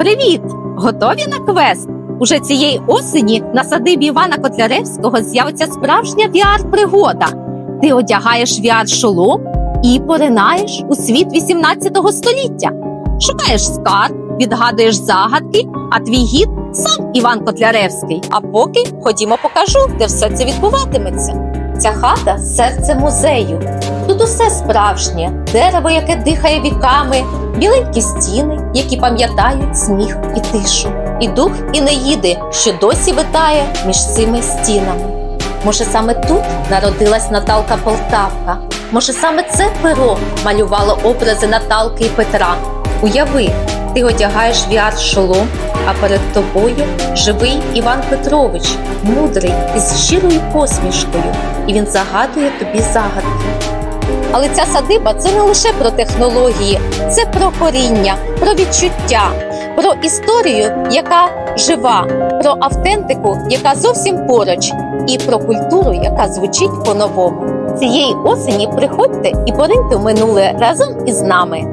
Привіт! Готові на квест? Уже цієї осені на садибі Івана Котляревського з'явиться справжня VR-пригода. Ти одягаєш VR-шолом і поринаєш у світ 18 століття. Шукаєш скарб, відгадуєш загадки, а твій гід сам Іван Котляревський. А поки ходімо покажу, де все це відбуватиметься. Ця хата серце музею. Тут усе справжнє, дерево, яке дихає віками, біленькі стіни, які пам'ятають сніг і тишу, і дух Інеїди, що досі витає між цими стінами. Може, саме тут народилась Наталка Полтавка. Може, саме це перо малювало образи Наталки і Петра. Уяви, ти одягаєш VR-шолом, а перед тобою живий Іван Петрович, мудрий із щирою посмішкою, і він загадує тобі загадки. Але ця садиба це не лише про технології, це про коріння, про відчуття, про історію, яка жива, про автентику, яка зовсім поруч, і про культуру, яка звучить по-новому. Цієї осені приходьте і пориньте в минуле разом із нами.